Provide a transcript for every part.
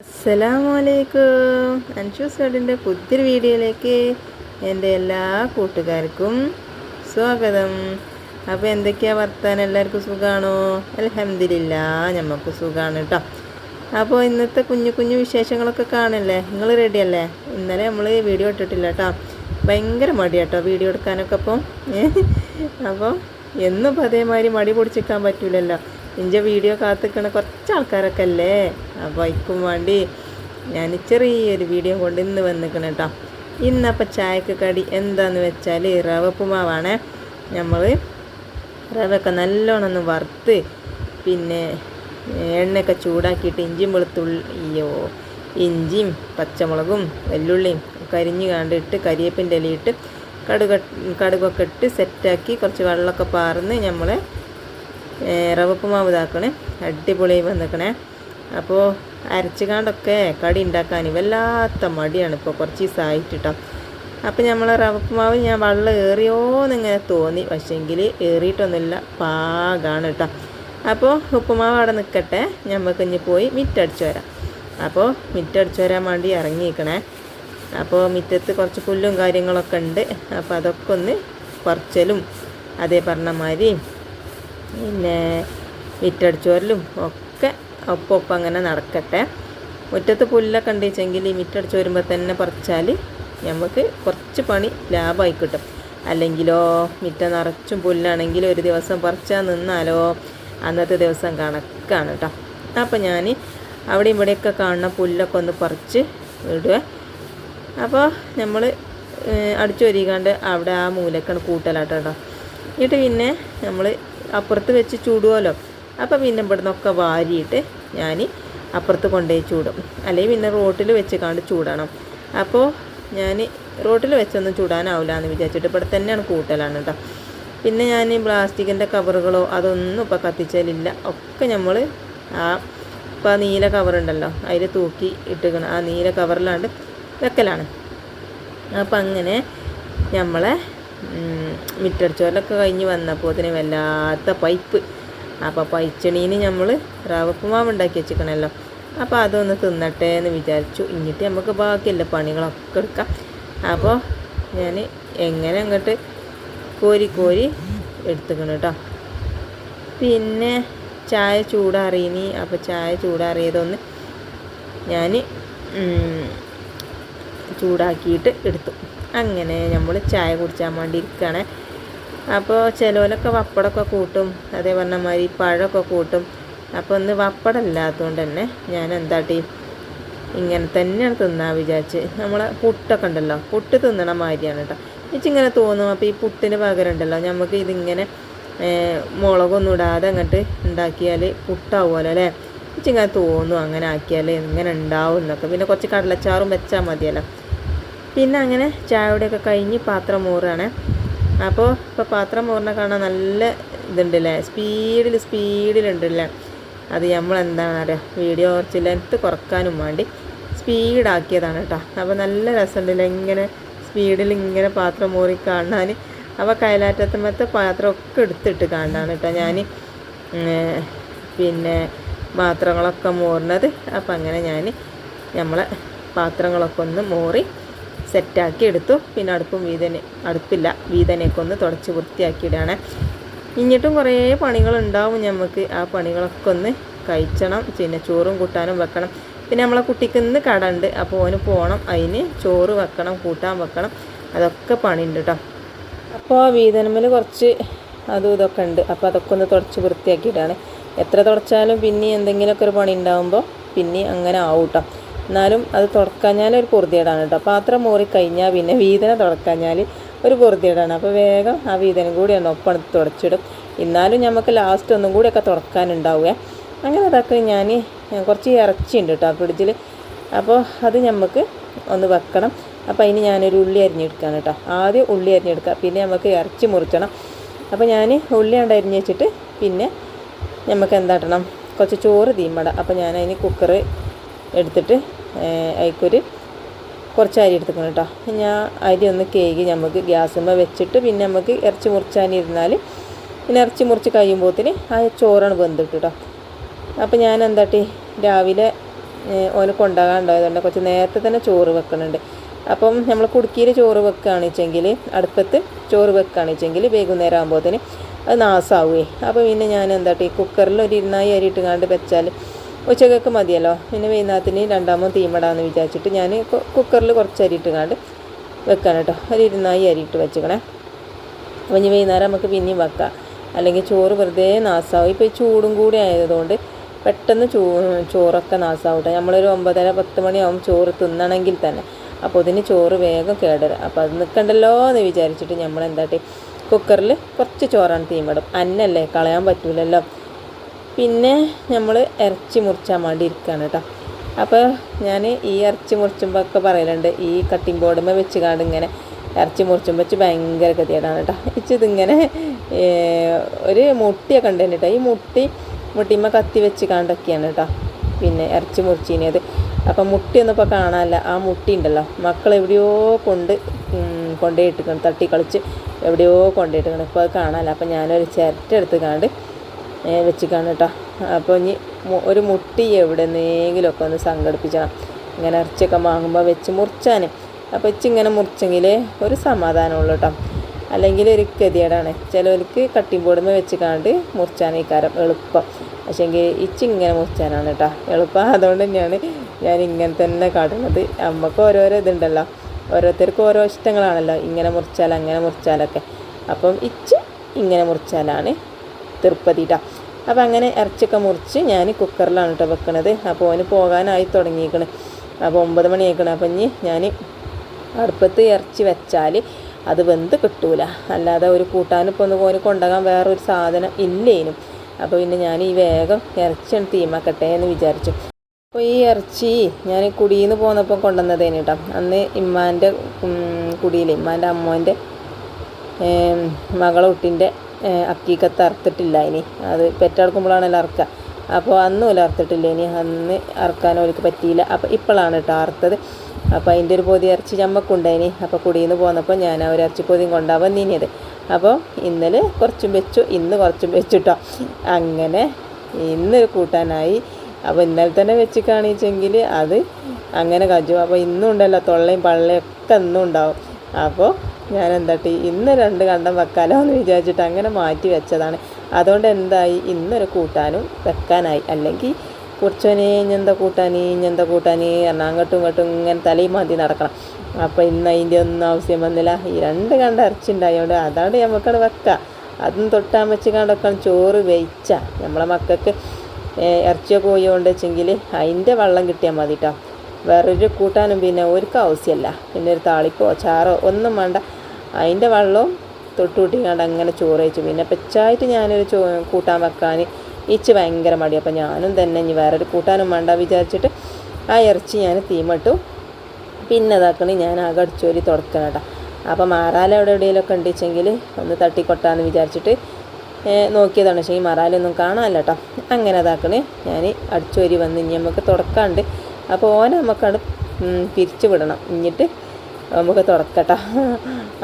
അസ്സലാമലൈക്കും. അൻഷു സാഡിന്റെ പുതിയൊരു വീഡിയോയിലേക്ക് എന്റെ എല്ലാ കൂട്ടുകാർക്കും സ്വാഗതം. അപ്പോൾ എന്തൊക്കെയാണ് വർത്താനം? എല്ലാവർക്കും സുഖമാണോ? അലഹമില്ല നമുക്ക് സുഖമാണ് കേട്ടോ. അപ്പോൾ ഇന്നത്തെ കുഞ്ഞു കുഞ്ഞു വിശേഷങ്ങളൊക്കെ കാണല്ലേ? നിങ്ങൾ റെഡി അല്ലേ? ഇന്നലെ നമ്മൾ വീഡിയോ ഇട്ടിട്ടില്ല കേട്ടോ. ഭയങ്കര മടിയാട്ടോ വീഡിയോ എടുക്കാനൊക്കെ അപ്പോൾ അപ്പോൾ എന്നും അതേമാതിരി മടി പൊടിച്ചിക്കാൻ പറ്റൂലല്ലോ. ഇന്റെ വീഡിയോ കാത്തിക്കണ കുറച്ച് ആൾക്കാരൊക്കെ അല്ലേ അപ്പോൾ വൈക്കും വേണ്ടി ഞാൻ ചെറിയൊരു വീഡിയോ കൊണ്ട് ഇന്ന് വന്നിക്കണം കേട്ടോ ഇന്നപ്പോൾ ചായക്ക് കടി എന്താണെന്ന് വെച്ചാൽ റവപ്പുമാവാണ്. നമ്മൾ റവയൊക്കെ നല്ലോണം ഒന്ന് വറുത്ത് പിന്നെ എണ്ണയൊക്കെ ചൂടാക്കിയിട്ട് ഇഞ്ചിയും വെളുത്തുള്ളിയോ ഇഞ്ചിയും പച്ചമുളകും വെല്ലുള്ളിയും കരിഞ്ഞ് കണ്ടിട്ട് കരിയേപ്പിന്റെ ഇലയിട്ട് കടുക കടുകൊക്കെ ഇട്ട് സെറ്റാക്കി കുറച്ച് വെള്ളമൊക്കെ പാർന്ന് നമ്മൾ റവപ്പുമാവ് ഇതാക്കണേ. അടിപൊളി വന്നിക്കണേ. അപ്പോൾ അരച്ചുകാണ്ടൊക്കെ കടി ഉണ്ടാക്കാൻ വല്ലാത്ത മടിയാണ് ഇപ്പോൾ കുറച്ച് ദിവസമായിട്ട് കേട്ടോ അപ്പോൾ നമ്മൾ റവപ്പുമാവ് ഞാൻ വെള്ളം ഏറിയോന്നിങ്ങനെ തോന്നി. പക്ഷേങ്കിൽ ഏറിയിട്ടൊന്നുമില്ല പാകാണ് കേട്ടോ. അപ്പോൾ ഉപ്പുമാവ് അവിടെ നിൽക്കട്ടെ നമുക്ക് ഇനി പോയി മിറ്റടിച്ചു വരാം. അപ്പോൾ മിറ്റടിച്ചു വരാൻ വേണ്ടി ഇറങ്ങിയിരിക്കണേ. അപ്പോൾ മിറ്റത്ത് കുറച്ച് പുല്ലും കാര്യങ്ങളൊക്കെ ഉണ്ട്. അപ്പോൾ അതൊക്കെ ഒന്ന് പറിച്ചലും. അതേ പറഞ്ഞ മാതിരി പിന്നെ മിറ്റടിച്ചോരലും ഒക്കെ ഒപ്പം അങ്ങനെ നടക്കട്ടെ. മുറ്റത്ത് പുല്ലൊക്കെ ഉണ്ട് വെച്ചെങ്കിൽ ഈ മിറ്റടിച്ച് വരുമ്പോൾ തന്നെ പറിച്ചാൽ നമുക്ക് കുറച്ച് പണി ലാഭമായി കിട്ടും. അല്ലെങ്കിലോ മിറ്റം നിറച്ചും പുല്ലാണെങ്കിൽ ഒരു ദിവസം പറിച്ചാൽ നിന്നാലോ? അന്നത്തെ ദിവസം കണക്കാണ് കേട്ടോ അപ്പോൾ ഞാൻ അവിടെ ഇവിടെയൊക്കെ കാണുന്ന പുല്ലൊക്കെ ഒന്ന് പറിച്ച് ഇടുക. അപ്പോൾ നമ്മൾ അടിച്ചു വരികാണ്ട് അവിടെ ആ മൂലക്കാണ് കൂട്ടലാട്ടോ കേട്ടോ എന്നിട്ട് പിന്നെ നമ്മൾ അപ്പുറത്ത് വെച്ച് ചൂടുമല്ലോ അപ്പോൾ പിന്നെ ഇവിടെ നിന്നൊക്കെ വാരിയിട്ട് ഞാൻ അപ്പുറത്ത് കൊണ്ടുപോയി ചൂടും. അല്ലെങ്കിൽ പിന്നെ റോട്ടിൽ വെച്ച് കണ്ട് ചൂടണം. അപ്പോൾ ഞാൻ റോട്ടിൽ വെച്ചൊന്നും ചൂടാനാവില്ല എന്ന് വിചാരിച്ചിട്ട് ഇവിടെ തന്നെയാണ് കൂട്ടലാണ് കേട്ടോ. പിന്നെ ഞാൻ പ്ലാസ്റ്റിക്കിന്റെ കവറുകളോ അതൊന്നും ഇപ്പോൾ കത്തിച്ചാലില്ല. ഒക്കെ നമ്മൾ ആ ഇപ്പോൾ ആ നീല കവറുണ്ടല്ലോ അതിൽ തൂക്കി ഇട്ടുക്കണം ആ നീല കവറിലാണ്ട് വെക്കലാണ്. അപ്പം അങ്ങനെ നമ്മളെ മിറ്റടിച്ചോലൊക്കെ കഴിഞ്ഞ് വന്നപ്പോൾ അതിന് വല്ലാത്ത പൈപ്പ്. അപ്പോൾ പൈച്ചണീന് നമ്മൾ റവപ്പുമാവ് ഉണ്ടാക്കി വെച്ചിക്കണല്ലോ. അപ്പോൾ അതൊന്ന് തിന്നട്ടെ എന്ന് വിചാരിച്ചു. ഇന്നിട്ട് നമുക്ക് ബാക്കിയുള്ള പണികളൊക്കെ എടുക്കാം. അപ്പോൾ ഞാൻ എങ്ങനെ അങ്ങോട്ട് കോരി കോരി എടുത്തുക്കണം കേട്ടോ പിന്നെ ചായ ചൂടാറിയിനി. അപ്പോൾ ചായ ചൂടാറിയതൊന്ന് ഞാൻ ചൂടാക്കിയിട്ട് എടുത്തു. അങ്ങനെ നമ്മൾ ചായ കുടിച്ചാൻ വേണ്ടി ഇരിക്കുകയാണ് അപ്പോൾ ചിലവരൊക്കെ വപ്പടമൊക്കെ കൂട്ടും. അതേ പറഞ്ഞ മാതിരി പഴമൊക്കെ കൂട്ടും. അപ്പോൾ ഒന്ന് വപ്പടം ഇല്ലാത്തതുകൊണ്ട് തന്നെ ഞാൻ എന്താട്ടി ഇങ്ങനെ തന്നെയാണ് തിന്നാൻ വിചാരിച്ച്. നമ്മളെ പുട്ടൊക്കെ ഉണ്ടല്ലോ പുട്ട് തിന്നണ മാതിരിയാണ് കേട്ടോ എനിക്കിങ്ങനെ തോന്നും. അപ്പോൾ ഈ പുട്ടിന് പകരം ഉണ്ടല്ലോ നമുക്ക് ഇതിങ്ങനെ മുളകൊന്നും ഇടാതെ അങ്ങോട്ട് ഉണ്ടാക്കിയാൽ പുട്ടാവുമല്ലോ അല്ലേ? എനിക്കിങ്ങനെ തോന്നും അങ്ങനെ ആക്കിയാൽ എങ്ങനെ ഉണ്ടാവും എന്നൊക്കെ. പിന്നെ കുറച്ച് കടലച്ചാറും വെച്ചാൽ മതിയല്ലോ. പിന്നെ അങ്ങനെ ചായയുടെയൊക്കെ കഴിഞ്ഞ് പാത്രം മൂറാണ്. അപ്പോൾ ഇപ്പോൾ പാത്രം മൂറിനെ കാണാൻ നല്ല ഇതുണ്ടല്ലേ? സ്പീഡിൽ സ്പീഡിലുണ്ടല്ലേ? അത് നമ്മൾ എന്താണ് വീഡിയോ കുറച്ച് ലെങ്ത്ത് കുറക്കാനും വേണ്ടി സ്പീഡാക്കിയതാണ് കേട്ടോ. അപ്പോൾ നല്ല രസമുണ്ടല്ലേ ഇങ്ങനെ സ്പീഡിൽ ഇങ്ങനെ പാത്രം മൂറി കാണാൻ അപ്പോൾ കയലാറ്റത്തമ്മത്തെ പാത്രമൊക്കെ എടുത്തിട്ട് കാണാണ് കേട്ടോ ഞാൻ പിന്നെ പാത്രങ്ങളൊക്കെ മോറുന്നത് അപ്പം അങ്ങനെ ഞാൻ നമ്മളെ പാത്രങ്ങളൊക്കെ ഒന്ന് മോറി സെറ്റാക്കി എടുത്തു. പിന്നെ അടുപ്പും വീതനെ അടുപ്പില്ല വീതനെയൊക്കെ ഒന്ന് തുടച്ച് വൃത്തിയാക്കിയിടാണ്. ഇങ്ങോട്ടും കുറേ പണികളുണ്ടാവും നമുക്ക് ആ പണികളൊക്കെ ഒന്ന് കഴിച്ചണം. പിന്നെ ചോറും കൂട്ടാനും വെക്കണം. പിന്നെ നമ്മളെ കുട്ടിക്ക് ഇന്ന് കട ഉണ്ട് അപ്പോൾ ഓന് പോകണം അതിന് ചോറ് വെക്കണം കൂട്ടാൻ വെക്കണം. അതൊക്കെ പണിയുണ്ട് കേട്ടോ അപ്പോൾ ആ വീതനമ്മൽ കുറച്ച് അതും ഇതൊക്കെ ഉണ്ട്. അപ്പോൾ അതൊക്കെ ഒന്ന് തുടച്ച് വൃത്തിയാക്കിയിട്ടാണ് എത്ര തുടച്ചാലും പിന്നെ എന്തെങ്കിലുമൊക്കെ ഒരു പണി ഉണ്ടാകുമ്പോൾ പിന്നെ അങ്ങനെ ആവും കേട്ടോ എന്നാലും അത് തുടക്കാഞ്ഞാൽ ഒരു പൊറുതിയേടാണ് കേട്ടോ. പാത്രം കഴിഞ്ഞാൽ പിന്നെ വീതന തുടക്കാഞ്ഞാൽ ഒരു പൊറുതിയേടാണ് അപ്പോൾ വേഗം ആ വീതനം കൂടി ഒന്ന് ഒപ്പം തുടച്ചിടും. എന്നാലും നമുക്ക് ലാസ്റ്റ് ഒന്നും കൂടിയൊക്കെ തുടക്കാനുണ്ടാവുക. അങ്ങനെ അതൊക്കെ ഞാൻ കുറച്ച് ഇറച്ചി ഉണ്ട് കേട്ടോ ഫ്രിഡ്ജിൽ അപ്പോൾ അത് നമുക്ക് ഒന്ന് വെക്കണം. അപ്പോൾ അതിന് ഞാനൊരു ഉള്ളി അരിഞ്ഞെടുക്കുകയാണ് കേട്ടോ. ആദ്യം ഉള്ളി അരിഞ്ഞെടുക്കുക. പിന്നെ നമുക്ക് ഇറച്ചി മുറിച്ചണം അപ്പോൾ ഞാൻ ഉള്ളി കൊണ്ട് അരിഞ്ഞ് വെച്ചിട്ട് പിന്നെ നമുക്ക് എന്താട്ടണം കുറച്ച് ചോറ് തീമട. അപ്പോൾ ഞാൻ അതിന് കുക്കർ എടുത്തിട്ട് അതിക്കൊരു കുറച്ച് അരി എടുത്തിക്കണം കേട്ടോ ഞാൻ അരി ഒന്ന് കേകി നമുക്ക് ഗ്യാസുമ്മ വെച്ചിട്ട് പിന്നെ നമുക്ക് ഇറച്ചി മുറിച്ചാനിരുന്നാൽ പിന്നെ ഇറച്ചി മുറിച്ച് കഴിയുമ്പോഴത്തേന് ആ ചോറാണ് വെന്തിട്ട് കേട്ടോ അപ്പോൾ ഞാൻ എന്താട്ടി രാവിലെ ഓന് കൊണ്ടാകാണ്ടായതുകൊണ്ട് കുറച്ച് നേരത്തെ തന്നെ ചോറ് വെക്കുന്നുണ്ട് അപ്പം നമ്മൾ കുടുക്കിയിൽ ചോറ് വെക്കുകയാണെന്ന് വെച്ചെങ്കിൽ അടുപ്പത്ത് ചോറ് വെക്കുകയാണെന്ന് വെച്ചെങ്കിൽ വൈകുന്നേരം ആകുമ്പോഴത്തേന് അത് നാസാവുകയെ അപ്പോൾ പിന്നെ ഞാൻ എന്താട്ടി കുക്കറിൽ ഒരു ഇരുന്നായി അരി ഇട്ടുകാണ്ട് വെച്ചാൽ ഉച്ചക്കൊക്കെ മതിയല്ലോ. പിന്നെ വൈകുന്നേരത്തിന് രണ്ടാമത് തീമടാന്ന് വിചാരിച്ചിട്ട് ഞാൻ കുക്കറിൽ കുറച്ച് അരി ഇട്ടുകാണ്ട് വെക്കാൻ കേട്ടോ ഒരു ഇരുന്നായി അരി ഇട്ട് വെച്ചേക്കണേ. അപ്പോൾ ഇനി വൈകുന്നേരം നമുക്ക് പിന്നെയും വെക്കാം. അല്ലെങ്കിൽ ചോറ് വെറുതെ നാസാവും. ഇപ്പോൾ ഈ ചൂടും കൂടി ആയതുകൊണ്ട് പെട്ടെന്ന് ചോ ചോറൊക്കെ നാസാവട്ടെ. നമ്മളൊരു ഒമ്പതര പത്ത് മണിയാവും ചോറ് തിന്നണമെങ്കിൽ തന്നെ. അപ്പോൾ ഇതിന് ചോറ് വേഗം കേടരും. അപ്പോൾ അത് നിൽക്കണ്ടല്ലോ എന്ന് വിചാരിച്ചിട്ട് നമ്മൾ എന്താട്ടി കുക്കറിൽ കുറച്ച് ചോറാണ് തീമിടും. അന്നല്ലേ കളയാൻ പറ്റൂലല്ലോ. പിന്നെ നമ്മൾ ഇറച്ചി മുറിച്ചാൽ വേണ്ടി ഇരിക്കുകയാണ് കേട്ടോ. അപ്പോൾ ഞാൻ ഈ ഇറച്ചി മുറിച്ചുമ്പോൾ ഒക്കെ പറയലുണ്ട് ഈ കട്ടിംഗ് ബോർഡുമ്മ വെച്ച് കാണ്ട് ഇങ്ങനെ ഇറച്ചി മുറിച്ചുമ്പോൾ വെച്ച് ഭയങ്കര ഗതികേടാണ് കേട്ടോ. ഇച്ചിതിങ്ങനെ ഒരു മുട്ടിയൊക്കെ ഉണ്ട് കേട്ടോ ഈ മുട്ടി മുട്ടിമ്മ കത്തി വെച്ച് കാണ്ടൊക്കെയാണ് കേട്ടോ പിന്നെ ഇറച്ചി മുറിച്ചിനത്. അപ്പം മുട്ടിയൊന്നും ഇപ്പോൾ കാണാനില്ല. ആ മുട്ടി ഉണ്ടല്ലോ മക്കൾ എവിടെയോ കൊണ്ട് ഉം, ഇട്ടിക്കണം തട്ടി കളിച്ച് എവിടെയോ കൊണ്ടേ ഇട്ടിക്കണം ഇപ്പോൾ അത് കാണാനില്ല. അപ്പം ഞാനൊരു ചിരട്ട എടുത്ത് കാണ്ട് വെച്ച് കാണും കേട്ടോ അപ്പോൾ ഇനി ഒരു മുട്ടി എവിടെ എവിടെന്നെങ്കിലുമൊക്കെ ഒന്ന് സംഘടിപ്പിച്ചണം. ഇങ്ങനെ ഇറച്ചിയൊക്കെ വാങ്ങുമ്പോൾ വെച്ച് മുറിച്ചാൻ അപ്പോൾ ഇച്ചിങ്ങനെ മുറിച്ചെങ്കിൽ ഒരു സമാധാനമുള്ളൂ കേട്ടോ അല്ലെങ്കിൽ ഒരു ഗതികേടാണ്. ചിലവർക്ക് ബോർഡുമ്മ വെച്ച് കാണ്ട് കാരം എളുപ്പം. പക്ഷേങ്കിൽ ഇച്ചിങ്ങനെ മുറിച്ചാനാണ് കേട്ടോ എളുപ്പം അതുകൊണ്ട് തന്നെയാണ് ഞാൻ ഇങ്ങനെ തന്നെ കാട്ടുന്നത്. നമുക്ക് ഓരോരോ ഇതുണ്ടല്ലോ. ഓരോരുത്തർക്കും ഓരോ ഇഷ്ടങ്ങളാണല്ലോ. ഇങ്ങനെ മുറിച്ചാൽ അങ്ങനെ മുറിച്ചാലൊക്കെ. അപ്പം ഇച്ച് ഇങ്ങനെ മുറിച്ചാലാണ് തിരുപ്പതി ട്ടോ. അപ്പോൾ അങ്ങനെ ഇറച്ചിയൊക്കെ മുറിച്ച് ഞാൻ കുക്കറിലാണ് കേട്ടോ വെക്കണത്. അപ്പോൾ ഓന് പോകാനായി തുടങ്ങിയിരിക്കണ് അപ്പോൾ ഒമ്പത് മണി ആയിക്കണ് അപ്പം ഇനി ഞാൻ അടുപ്പത്ത് ഇറച്ചി വെച്ചാൽ അത് വെന്ത് കിട്ടൂല. അല്ലാതെ ഒരു കൂട്ടാനിപ്പോൾ ഒന്ന് പോയി കൊണ്ടുപോകാൻ വേറൊരു സാധനം ഇല്ലേനും. അപ്പോൾ പിന്നെ ഞാൻ ഈ വേഗം ഇറച്ചി തീമാക്കട്ടെ എന്ന് വിചാരിച്ചു. അപ്പോൾ ഈ ഇറച്ചി ഞാൻ കുടിയിൽ നിന്ന് പോന്നപ്പോൾ കൊണ്ടുവന്നതേന് കേട്ടോ അന്ന് ഇമ്മാന്റെ കുടിയിൽ ഇമ്മാന്റെ അമ്മോന്റെ ഏം, മകളെ കുട്ടീന്റെ അക്കീക്കത്ത് അറുത്തിട്ടില്ല ഇനി അത് പെറ്റെടുക്കുമ്പോഴാണല്ലോ അറുക്കുക അപ്പോൾ അന്നും ഇല്ല അറുത്തിട്ടില്ല ഇനി അന്ന് അറുക്കാൻ അവർക്ക് പറ്റിയില്ല. അപ്പോൾ ഇപ്പോഴാണ് കേട്ടോ അറുത്തത്. അപ്പോൾ അതിന്റെ ഒരു പൊതി ഇറച്ചി ചമ്മക്കുണ്ടായിനി. അപ്പോൾ കുടിയിൽ നിന്ന് പോന്നപ്പോൾ ഞാൻ ആ ഒരു ഇറച്ചി പൊതിയും കൊണ്ടാവാൻ നീങ്ങിയത് അപ്പോൾ ഇന്നലെ കുറച്ചും വെച്ചു. ഇന്ന് കുറച്ചും വെച്ചു കേട്ടോ അങ്ങനെ ഇന്നൊരു കൂട്ടാനായി. അപ്പോൾ ഇന്നലെ തന്നെ വെച്ച് കാണിച്ചെങ്കിൽ അത് അങ്ങനെ കജു അപ്പോൾ ഇന്നും ഉണ്ടല്ലോ തൊള്ളയും പള്ളയും ഒക്കെ ഇന്നും ഉണ്ടാവും. അപ്പോൾ ഞാൻ എന്താട്ടി ഇന്ന് രണ്ട് കണ്ടം വെക്കാലോ എന്ന് വിചാരിച്ചിട്ട് അങ്ങനെ മാറ്റി വെച്ചതാണ്. അതുകൊണ്ട് എന്തായി ഇന്നൊരു കൂട്ടാനും വെക്കാനായി. അല്ലെങ്കിൽ കുറച്ചോനെ ഇഞ്ഞെന്താ കൂട്ടാനി ഇഞ്ഞെന്താ കൂട്ടാനി പറഞ്ഞാൽ അങ്ങോട്ടും ഇങ്ങോട്ടും ഇങ്ങനെ തലയും മാറ്റി നടക്കണം. അപ്പോൾ ഇന്ന് അതിന്റെ ഒന്നും ആവശ്യം വന്നില്ല. ഈ രണ്ട് കണ്ട ഇറച്ചി ഉണ്ടായതുകൊണ്ട് അതാണ് നമുക്കത് വെക്കാം. അതും തൊട്ടാൻ വെച്ച് കണ്ടൊക്കെ ചോറ് വെയിച്ച. നമ്മളെ മക്കൾക്ക് ഇറച്ചിയോ കോഴിയോ ഉണ്ട് വെച്ചെങ്കിൽ അതിന്റെ വെള്ളം കിട്ടിയാൽ മതി കേട്ടോ വേറൊരു കൂട്ടാനും പിന്നെ ഒരു ആവശ്യമല്ല പിന്നെ ഒരു താളിപ്പോ ചാറോ ഒന്നും വേണ്ട. അതിന്റെ വെള്ളവും തൊട്ടുകൂട്ടിക്കാണ്ട് അങ്ങനെ ചോറ് വെച്ചു പിന്നെ പെച്ചായിട്ട് ഞാനൊരു ചോ കൂട്ടാൻ വെക്കാൻ ഇച്ച് ഭയങ്കര മടി അപ്പം ഞാനും തന്നെ ഇനി വേറൊരു കൂട്ടാനും വേണ്ട വിചാരിച്ചിട്ട് ആ ഇറച്ചി ഞാൻ തീമിട്ടു. പിന്നെ ഇതാക്കണി ഞാൻ ആകെ അടിച്ചോരി തുടക്കണം കേട്ടോ. അപ്പം മാറാല എവിടെ എവിടെയെങ്കിലുമൊക്കെ ഉണ്ടെച്ചെങ്കിൽ ഒന്ന് തട്ടിക്കൊട്ടാന്ന് വിചാരിച്ചിട്ട് നോക്കിയതാണ് പക്ഷേ ഈ മറാലൊന്നും കാണാനല്ല കേട്ടോ അങ്ങനെ അതാക്കണേ ഞാൻ അടിച്ചു വരി വന്ന് ഇനി നമുക്ക് തുടക്കാണ്ട് അപ്പോൾ ഓനെ നമുക്കത് പിരിച്ചു വിടണം. എന്നിട്ട് നമുക്ക് തുടക്കട്ടോ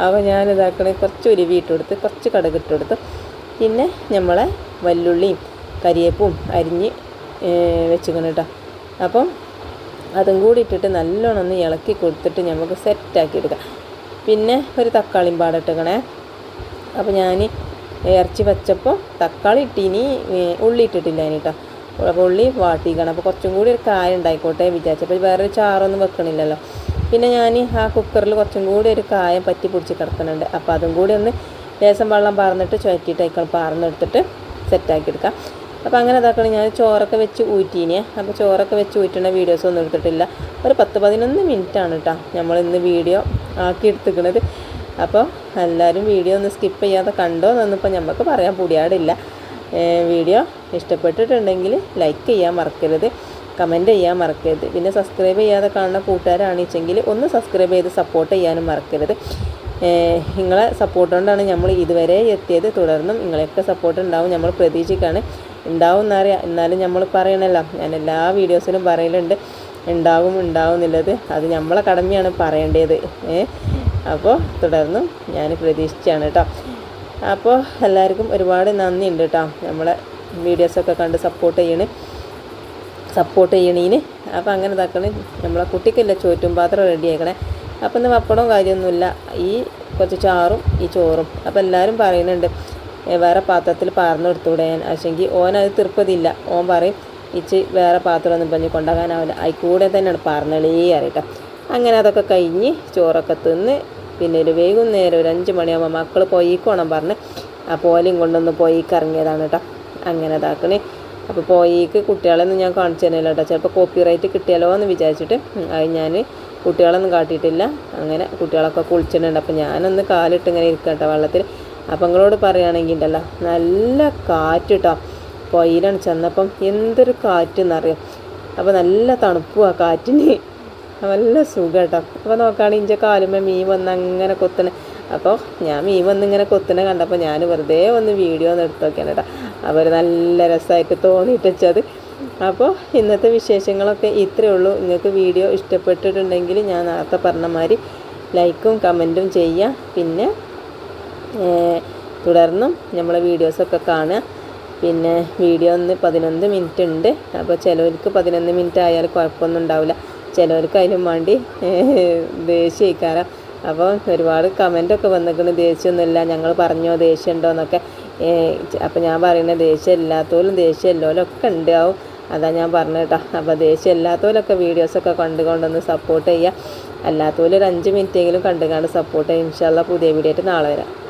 അപ്പോൾ ഞാൻ ഇതാക്കണേ. കുറച്ച് ഉരുവി ഇട്ട് കൊടുത്ത് കുറച്ച് കടുക് ഇട്ട് കൊടുത്ത്. പിന്നെ നമ്മളെ വല്ലുള്ളിയും കരിയേപ്പും അരിഞ്ഞ് വെച്ചിക്കണം കേട്ടോ അപ്പം അതും കൂടി ഇട്ടിട്ട് നല്ലോണം ഒന്ന് ഇളക്കി കൊടുത്തിട്ട് നമുക്ക് സെറ്റാക്കി എടുക്കാം. പിന്നെ ഒരു തക്കാളിയും പാടിട്ടിക്കണേ അപ്പോൾ ഞാൻ ഇറച്ചി വെച്ചപ്പോൾ തക്കാളി ഇട്ടി ഇനി ഉള്ളി ഇട്ടിട്ടില്ല കേട്ടോ അപ്പോൾ ഉള്ളി വാട്ടിക്കണം. അപ്പോൾ കുറച്ചും കൂടി ഒരു കായ ഉണ്ടായിക്കോട്ടെ വിചാരിച്ചപ്പോൾ വേറൊരു ചാറൊന്നും വെക്കണില്ലല്ലോ. പിന്നെ ഞാൻ ആ കുക്കറിൽ കുറച്ചും കൂടി ഒരു കായം പറ്റി പിടിച്ച് കിടക്കുന്നുണ്ട്. അപ്പോൾ അതും കൂടി ഒന്ന് ലേസം വെള്ളം പാർന്നിട്ട് ചുരറ്റിയിട്ട് അയക്കണം പാർന്നെടുത്തിട്ട് സെറ്റാക്കി എടുക്കാം. അപ്പോൾ അങ്ങനെ ഇതാക്കണം. ഞാൻ ചോറൊക്കെ വെച്ച് ഊറ്റീനെ. അപ്പോൾ ചോറൊക്കെ വെച്ച് ഊറ്റുന്ന വീഡിയോസ് ഒന്നും എടുത്തിട്ടില്ല. ഒരു പത്ത് പതിനൊന്ന് മിനിറ്റാണ് കേട്ടോ നമ്മൾ ഇന്ന് വീഡിയോ ആക്കി എടുത്തിക്കണത് അപ്പോൾ എല്ലാവരും വീഡിയോ ഒന്ന് സ്കിപ്പ് ചെയ്യാതെ കണ്ടോ എന്നൊന്നിപ്പോൾ നമുക്ക് പറയാൻ പൂടിയാടില്ല വീഡിയോ ഇഷ്ടപ്പെട്ടിട്ടുണ്ടെങ്കിൽ ലൈക്ക് ചെയ്യാൻ മറക്കരുത് കമന്റ് ചെയ്യാൻ മറക്കരുത്. പിന്നെ സബ്സ്ക്രൈബ് ചെയ്യാതെ കാണുന്ന കൂട്ടുകാരാണെച്ചെങ്കിൽ ഒന്ന് സബ്സ്ക്രൈബ് ചെയ്ത് സപ്പോർട്ട് ചെയ്യാനും മറക്കരുത്. നിങ്ങളെ സപ്പോർട്ട് കൊണ്ടാണ് നമ്മൾ ഇതുവരെ എത്തിയത്. തുടർന്നും നിങ്ങളെയൊക്കെ സപ്പോർട്ട് ഉണ്ടാവും നമ്മൾ പ്രതീക്ഷിക്കാണ്. ഉണ്ടാവും എന്നറിയാം. എന്നാലും നമ്മൾ പറയണല്ലോ. ഞാൻ എല്ലാ വീഡിയോസിലും പറയലുണ്ട്. ഉണ്ടാവും ഉണ്ടാവും എന്നുള്ളത്. അത് നമ്മളെ കടമയാണ് പറയേണ്ടത്. അപ്പോൾ തുടർന്നും ഞാൻ പ്രതീക്ഷിച്ചാണ് കേട്ടോ. അപ്പോൾ എല്ലാവർക്കും ഒരുപാട് നന്ദിയുണ്ട് കേട്ടോ. നമ്മളെ വീഡിയോസൊക്കെ കണ്ട് സപ്പോർട്ട് ചെയ്യണേ. സപ്പോർട്ട് ചെയ്യണീന്. അപ്പോൾ അങ്ങനെ ഇതാക്കണേ. നമ്മളെ കുട്ടിക്കില്ല ചോറ്റും പാത്രം റെഡി ആക്കണേ. അപ്പം ഇന്ന് പപ്പടവും കാര്യമൊന്നുമില്ല. ഈ കുറച്ച് ചാറും ഈ ചോറും. അപ്പോൾ എല്ലാവരും പറയുന്നുണ്ട് വേറെ പാത്രത്തിൽ പാർന്നു എടുത്തൂടെ പക്ഷെങ്കിൽ ഓൻ അത് തീർപ്പതില്ല. ഓൻ പറയും ഇച്ച് വേറെ പാത്രമൊന്നും പറഞ്ഞ് കൊണ്ടാകാനാവില്ല അതിൽ കൂടെ തന്നെയാണ് പാർന്നളേ അറിയട്ടെ അങ്ങനെ അതൊക്കെ കഴിഞ്ഞ് ചോറൊക്കെ തിന്ന് പിന്നെ ഒരു വൈകുന്നേരം ഒരു അഞ്ച് മണിയാകുമ്പോൾ മക്കൾ പോയിക്കോണം പറഞ്ഞ്. ആ പോലെയും കൊണ്ടൊന്ന് പോയിക്ക് ഇറങ്ങിയതാണ് കേട്ടോ അങ്ങനെ ഇതാക്കണേ. അപ്പോൾ പോയിക്ക് കുട്ടികളെയൊന്നും ഞാൻ കാണിച്ചു തന്നില്ല കേട്ടോ ചിലപ്പോൾ കോപ്പിറൈറ്റ് കിട്ടിയാലോ എന്ന് വിചാരിച്ചിട്ട് അത് ഞാൻ കുട്ടികളൊന്നും കാട്ടിയിട്ടില്ല. അങ്ങനെ കുട്ടികളൊക്കെ കുളിച്ചിട്ടുണ്ട്. അപ്പോൾ ഞാനൊന്ന് കാലിട്ട് ഇങ്ങനെ ഇരിക്കാം കേട്ടോ വെള്ളത്തിൽ അപ്പം നിങ്ങളോട് പറയുകയാണെങ്കിൽ ഉണ്ടല്ലോ നല്ല കാറ്റ് കേട്ടോ പൊയിലാണ് ചെന്നപ്പം എന്തൊരു കാറ്റെന്നറിയാം? അപ്പോൾ നല്ല തണുപ്പും ആ കാറ്റിന്. നല്ല സുഖം കേട്ടോ അപ്പോൾ നോക്കുകയാണെങ്കിൽ ഇഞ്ചെ കാലുമ്പോൾ മീൻ വന്ന് അങ്ങനെ കൊത്തണ. അപ്പോൾ ഞാൻ മീൻ വന്ന് ഇങ്ങനെ കൊത്തണ കണ്ടപ്പോൾ ഞാൻ വെറുതെ ഒന്ന് വീഡിയോ ഒന്ന് എടുത്ത് നോക്കിയാണ് കേട്ടോ. അവർ നല്ല രസമായിട്ട് തോന്നിയിട്ട് വെച്ചത്. അപ്പോൾ ഇന്നത്തെ വിശേഷങ്ങളൊക്കെ ഇത്രയേ ഉള്ളൂ. നിങ്ങൾക്ക് വീഡിയോ ഇഷ്ടപ്പെട്ടിട്ടുണ്ടെങ്കിൽ ഞാൻ നേരത്തെ പറഞ്ഞ മാതിരി ലൈക്കും കമന്റും ചെയ്യുക. പിന്നെ തുടർന്നും നമ്മളെ വീഡിയോസൊക്കെ കാണുക. പിന്നെ വീഡിയോ ഒന്ന് പതിനൊന്ന് മിനിറ്റ് ഉണ്ട്. അപ്പോൾ ചിലവർക്ക് പതിനൊന്ന് മിനിറ്റ് ആയാൽ കുഴപ്പമൊന്നും ഉണ്ടാവില്ല. ചിലവർക്ക് അതിനും വേണ്ടി ദേഷ്യം അപ്പോൾ ഒരുപാട് കമന്റൊക്കെ വന്നിരിക്കുന്നു ദേഷ്യമൊന്നുമില്ല ഞങ്ങൾ പറഞ്ഞോ ദേഷ്യം ഉണ്ടോ എന്നൊക്കെ അപ്പോൾ ഞാൻ പറയുന്നത് ദേഷ്യം ഇല്ലാത്തവരും ദേഷ്യം ഇല്ലോലും ഒക്കെ ഉണ്ടാവും. അതാ ഞാൻ പറഞ്ഞു കേട്ടോ. അപ്പോൾ ദേഷ്യം ഇല്ലാത്തവരൊക്കെ വീഡിയോസൊക്കെ കണ്ടുകൊണ്ടൊന്ന് സപ്പോർട്ട് ചെയ്യുക അല്ലാത്തവരും ഒരു അഞ്ച് മിനിറ്റെങ്കിലും കണ്ടുകൊണ്ട് സപ്പോർട്ട് ചെയ്യുക ഇൻഷാല്ല പുതിയ വീഡിയോ ആയിട്ട് നാളെ വരാം.